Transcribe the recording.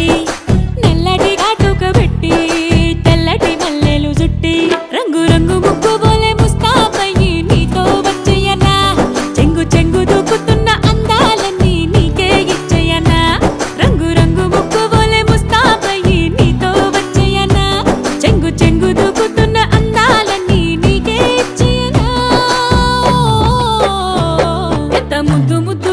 పెట్టి నల్లటిగా తూకబెట్టి తెల్లటి మల్లెలు జుట్టి రంగు రంగు ముగ్గు బోలే ముస్తాబయ్యి నీతో వచ్చేయనా చెంగు చెంగు దూకుతున్న అందాలన్నీ నీకే ఇచ్చేయనా రంగు రంగు ముగ్గు బోలే ముస్తాబయ్యి నీతో వచ్చేయనా చెంగు చెంగు దూకుతున్న అందాలన్నీ నీకే ఇచ్చేయనా ఎంత ముద్దు ముద్దు